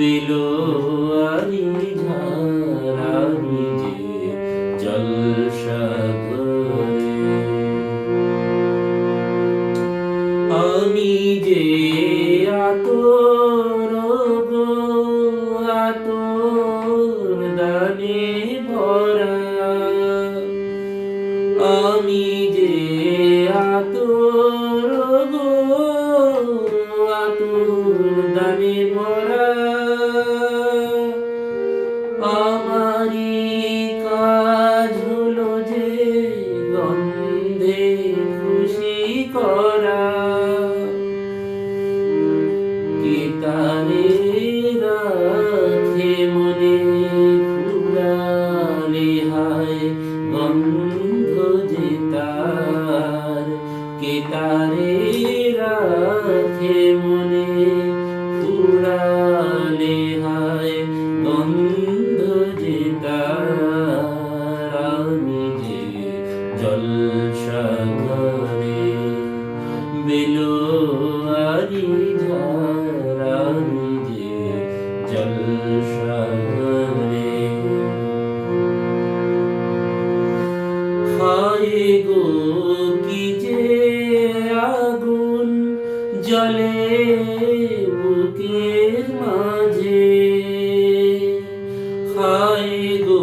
বিলোয়ারি ঝার আমি যে জলসাঘরে আমি যে আতর আতর দানে ভরা। আমি মনে ফুরালে হায় গন্ধ যে আমি যে জলসাগরে বেলোয়ারি ঝারামি যে জলসাগরে হায় গো জলে বুকের মাঝে। হায় গো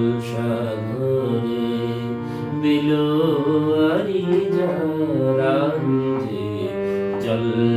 وسلم